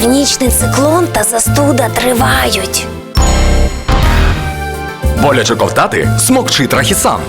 Північний циклон та застуда тривають. Боляче ковтати смокчи трахісан.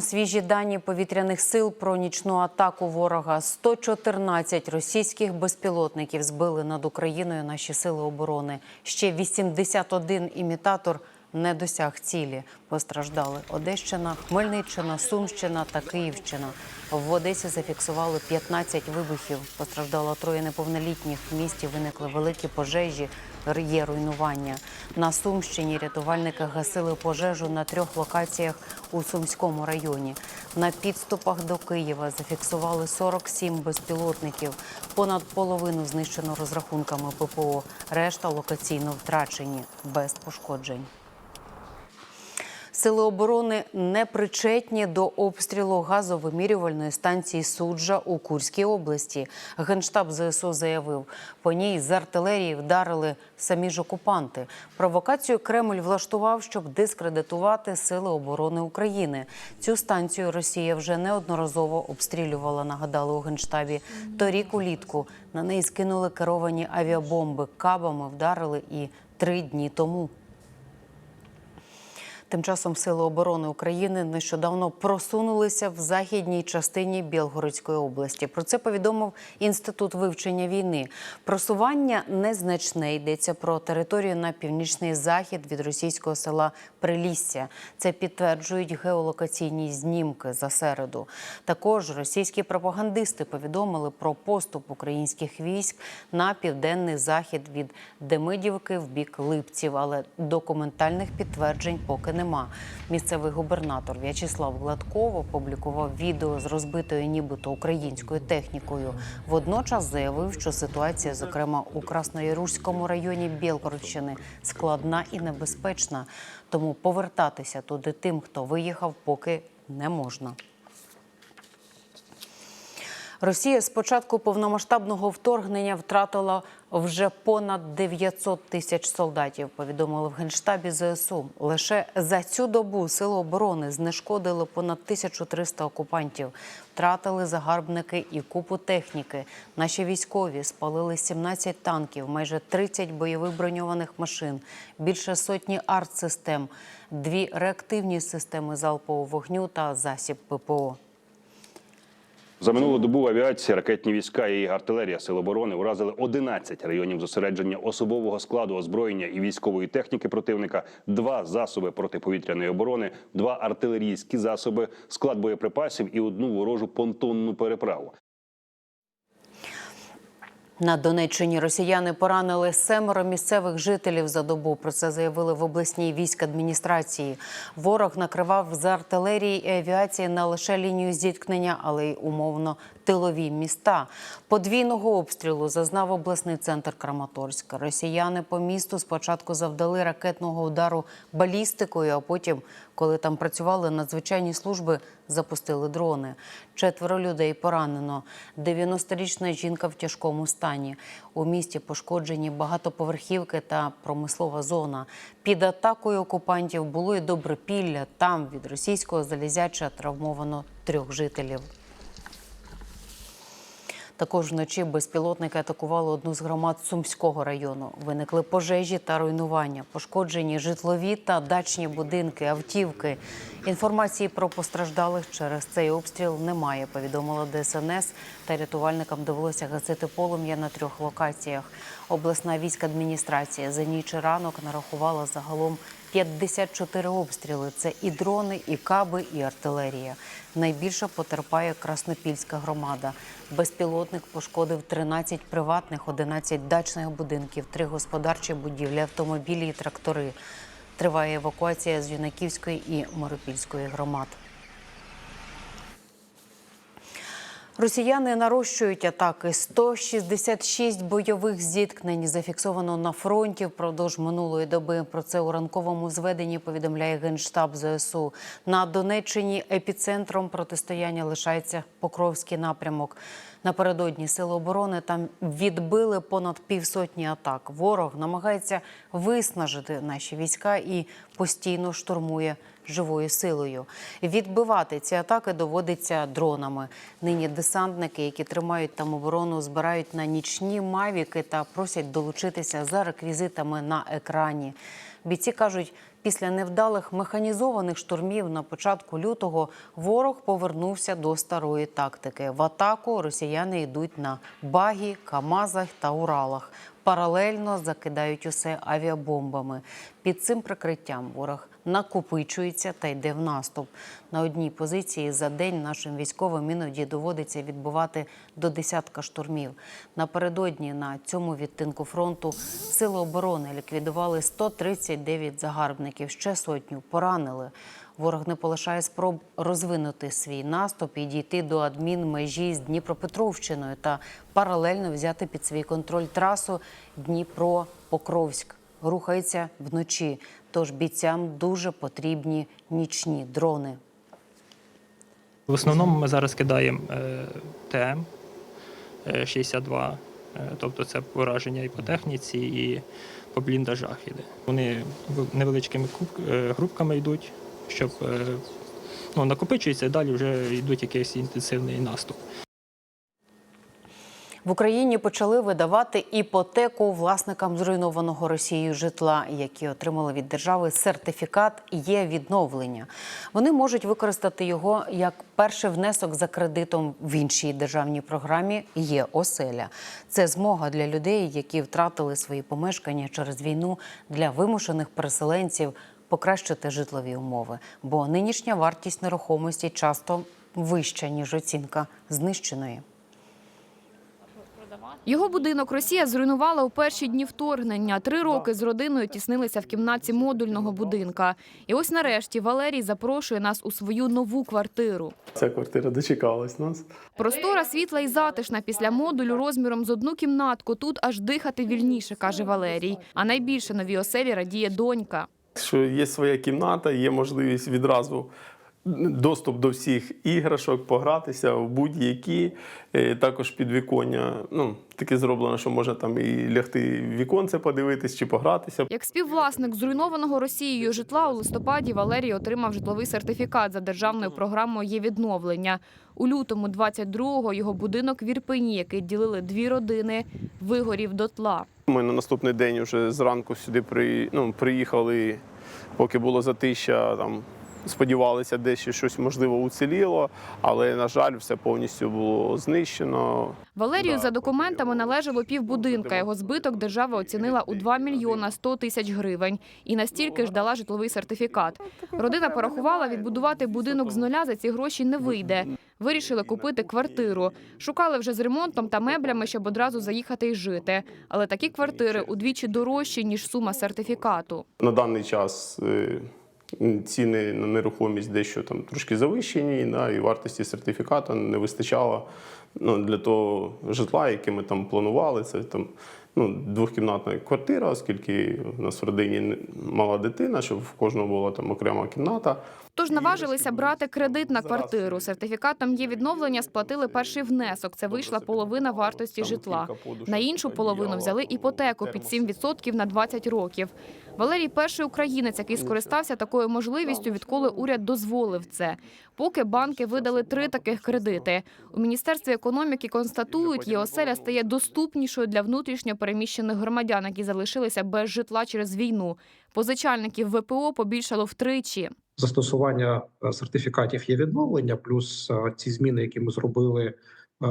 Свіжі дані повітряних сил про нічну атаку ворога. 114 російських безпілотників збили над Україною наші сили оборони. Ще 81 імітатор не досяг цілі. Постраждали Одещина, Хмельниччина, Сумщина та Київщина. В Одесі зафіксували 15 вибухів. Постраждало троє неповнолітніх. В місті виникли великі пожежі. Є руйнування. На Сумщині рятувальники гасили пожежу на трьох локаціях у Сумському районі. На підступах до Києва зафіксували 47 безпілотників. Понад половину знищено розрахунками ППО. Решта локаційно втрачені без пошкоджень. Сили оборони не причетні до обстрілу газовимірювальної станції суджа у Курській області. Генштаб ЗСУ заявив, по ній з артилерії вдарили самі ж окупанти. Провокацію Кремль влаштував, щоб дискредитувати сили оборони України. Цю станцію Росія вже неодноразово обстрілювала. Нагадали у генштабі. Торік улітку на неї скинули керовані авіабомби. Кабами вдарили і три дні тому. Тим часом Сили оборони України нещодавно просунулися в західній частині Білгородської області. Про це повідомив інститут вивчення війни. Просування незначне йдеться про територію на північний захід від російського села Прилісся. Це підтверджують геолокаційні знімки за середу. Також російські пропагандисти повідомили про поступ українських військ на південний захід від Демидівки в бік Липців, але документальних підтверджень поки нема. Місцевий губернатор В'ячеслав Гладков опублікував відео з розбитою нібито українською технікою. Водночас заявив, що ситуація, зокрема у Красноярузькому районі Білгородщини, складна і небезпечна. Тому повертатися туди тим, хто виїхав, поки не можна. Росія з початку повномасштабного вторгнення втратила вже понад 900 тисяч солдатів. Повідомили в генштабі ЗСУ. Лише за цю добу сили оборони знешкодили понад 1300 окупантів. Втратили загарбники і купу техніки. Наші військові спалили 17 танків, майже 30 бойових броньованих машин, більше сотні артсистем, дві реактивні системи залпового вогню та засіб ППО. За минулу добу авіація, ракетні війська і артилерія Сил оборони вразили 11 районів зосередження особового складу озброєння і військової техніки противника, два засоби протиповітряної оборони, два артилерійські засоби, склад боєприпасів і одну ворожу понтонну переправу. На Донеччині росіяни поранили семеро місцевих жителів за добу. Про це заявили в обласній військ адміністрації. Ворог накривав з артилерії і авіації не лише лінію зіткнення, але й умовно тилові міста. Подвійного обстрілу зазнав обласний центр Краматорська. Росіяни по місту спочатку завдали ракетного удару балістикою, а потім, коли там працювали надзвичайні служби, запустили дрони. Четверо людей поранено. 90-річна жінка в тяжкому стані. У місті пошкоджені багатоповерхівки та промислова зона. Під атакою окупантів було і Добропілля. Там від російського залізяча травмовано трьох жителів. Також вночі безпілотники атакували одну з громад Сумського району. Виникли пожежі та руйнування, пошкоджені житлові та дачні будинки, автівки. Інформації про постраждалих через цей обстріл немає. Повідомила ДСНС. Та рятувальникам довелося гасити полум'я на трьох локаціях. Обласна війська адміністрація за ніч і ранок нарахувала загалом 54 обстріли. Це і дрони, і каби, і артилерія. Найбільше потерпає Краснопільська громада. Безпілотник пошкодив 13 приватних, 11 дачних будинків, 3 господарчі будівлі, автомобілі і трактори. Триває евакуація з Юнаківської і Моропільської громад. Росіяни нарощують атаки. 166 бойових зіткнень зафіксовано на фронті впродовж минулої доби. Про це у ранковому зведенні повідомляє генштаб ЗСУ. На Донеччині епіцентром протистояння лишається Покровський напрямок. Напередодні сили оборони там відбили понад півсотні атак. Ворог намагається виснажити наші війська і постійно штурмує живою силою. Відбивати ці атаки доводиться дронами. Нині десантники, які тримають там оборону, збирають на нічні мавіки та просять долучитися за реквізитами на екрані. Бійці кажуть, після невдалих механізованих штурмів на початку лютого ворог повернувся до старої тактики. В атаку росіяни йдуть на багі, камазах та Уралах. Паралельно закидають усе авіабомбами. Під цим прикриттям ворог накопичується та йде в наступ. На одній позиції за день нашим військовим іноді доводиться відбувати до десятка штурмів. Напередодні на цьому відтинку фронту сили оборони ліквідували 139 загарбників, ще сотню поранили. Ворог не полишає спроб розвинути свій наступ і дійти до адмінмежі з Дніпропетровщиною та паралельно взяти під свій контроль трасу Дніпро-Покровськ. Рухається вночі, тож бійцям дуже потрібні нічні дрони. В основному ми зараз кидаємо е, ТМ е, 62, е, тобто це пораження і по техніці, і по бліндажах іде. Вони невеличкими е, групками йдуть, щоб ну, накопичується, і далі вже йдуть якийсь інтенсивний наступ. В Україні почали видавати іпотеку власникам зруйнованого Росією житла, які отримали від держави сертифікат є відновлення. Вони можуть використати його як перший внесок за кредитом в іншій державній програмі є оселя. Це змога для людей, які втратили свої помешкання через війну для вимушених переселенців покращити житлові умови, бо нинішня вартість нерухомості часто вища ніж оцінка знищеної. Його будинок Росія зруйнувала у перші дні вторгнення. Три роки з родиною тіснилися в кімнаті модульного будинка. І ось нарешті Валерій запрошує нас у свою нову квартиру. Ця квартира дочекалась нас. Простора, світла і затишна після модулю розміром з одну кімнатку. Тут аж дихати вільніше, каже Валерій. А найбільше новій оселі радіє донька. Що є своя кімната, є можливість відразу доступ до всіх іграшок, погратися в будь-які. Е, Також підвіконня. Ну, таке зроблено, що можна там і лягти в віконце подивитись чи погратися. Як співвласник зруйнованого Росією житла у листопаді Валерій отримав житловий сертифікат за державною програмою «Є відновлення». У лютому 22-го його будинок в Ірпені, який ділили дві родини, вигорів дотла. Ми на наступний день вже зранку сюди при, ну, приїхали, поки було затища, там сподівалися, десь щось можливо уціліло, але на жаль, все повністю було знищено. Валерію Да, за документами належало півбудинка. Його збиток держава оцінила у 2 мільйона 100 тисяч гривень. І настільки ж дала житловий сертифікат. Родина порахувала, відбудувати будинок з нуля за ці гроші не вийде. Вирішили купити квартиру. Шукали вже з ремонтом та меблями, щоб одразу заїхати і жити. Але такі квартири удвічі дорожчі, ніж сума сертифікату. На даний час е, ціни на нерухомість дещо там трошки завищені, да, і вартості сертифікату не вистачало ну, для того житла, яке ми там планували. Це там ну, двохкімнатна квартира, оскільки у нас в родині мала дитина, щоб в кожного була там окрема кімната. Тож наважилися брати кредит на квартиру. Сертифікатом є відновлення, сплатили перший внесок. Це вийшла половина вартості житла. На іншу половину взяли іпотеку під 7% на 20 років. Валерій перший українець, який скористався такою можливістю, відколи уряд дозволив це. Поки банки видали три таких кредити. У міністерстві економіки констатують, є оселя стає доступнішою для внутрішньо переміщених громадян, які залишилися без житла через війну. Позичальників ВПО побільшало втричі. застосування е, сертифікатів є відновлення, плюс е, ці зміни, які ми зробили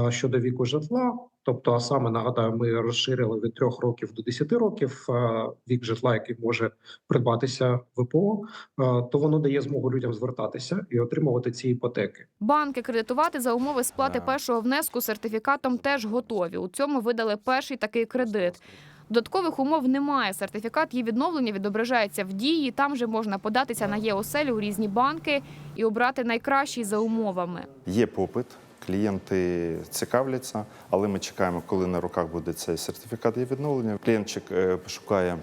щодо віку житла. Тобто, а саме нагадаю, ми розширили від 3 років до 10 років е, вік житла, який може придбатися ВПО, е, то воно дає змогу людям звертатися і отримувати ці іпотеки. Банки кредитувати за умови сплати першого внеску сертифікатом теж готові. У цьому видали перший такий кредит. Додаткових умов немає. Сертифікат її відновлення відображається в дії. Там же можна податися на ЄОСЕЛь у різні банки і обрати найкращий за умовами. Є попит, клієнти цікавляться, але ми чекаємо, коли на руках буде цей сертифікат і відновлення. Клієнтчик пошукає шукає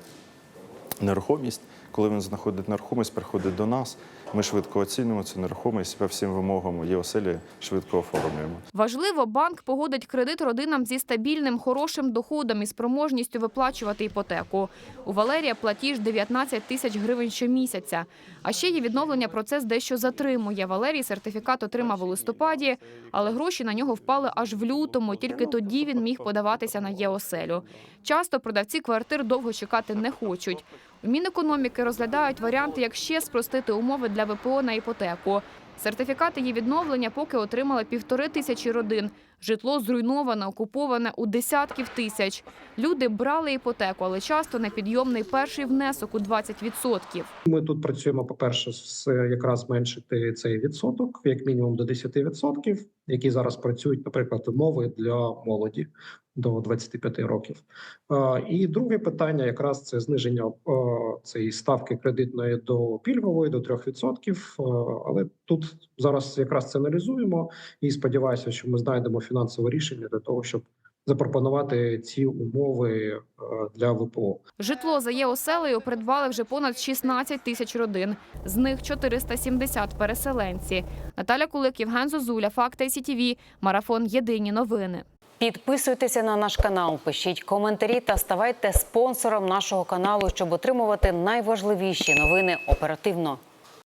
нерухомість. Коли він знаходить нерухомість, приходить до нас. Ми швидко оцінюємо цю нерухомість по всім вимогам є оселі швидко оформлюємо. Важливо, банк погодить кредит родинам зі стабільним, хорошим доходом і спроможністю виплачувати іпотеку. У Валерія платіж 19 тисяч гривень щомісяця. А ще є відновлення процес дещо затримує. Валерій сертифікат отримав у листопаді, але гроші на нього впали аж в лютому. Тільки тоді він міг подаватися на ЄОСЕЛю. Часто продавці квартир довго чекати не хочуть. Мінекономіки розглядають варіанти, як ще спростити умови для ВПО на іпотеку. Сертифікати її відновлення поки отримали півтори тисячі родин. Житло зруйноване, окуповане у десятків тисяч. Люди брали іпотеку, але часто непідйомний перший внесок у 20%. Ми тут працюємо, по-перше, з якраз зменшити цей відсоток, як мінімум до 10%, які зараз працюють, наприклад, умови для молоді до 25 років. І друге питання якраз це зниження цієї ставки кредитної до пільгової до 3%. Е, Але тут зараз якраз це аналізуємо і сподіваюся, що ми знайдемо фінансове рішення для того, щоб запропонувати ці умови е, для ВПО. Житло за ЄОСЕЛею придбали вже понад 16 тисяч родин. З них 470 – переселенці. Наталя Кулик, Євген Зозуля, Факти СІТІВІ, Марафон Єдині новини. Підписуйтеся на наш канал, пишіть коментарі та ставайте спонсором нашого каналу, щоб отримувати найважливіші новини оперативно.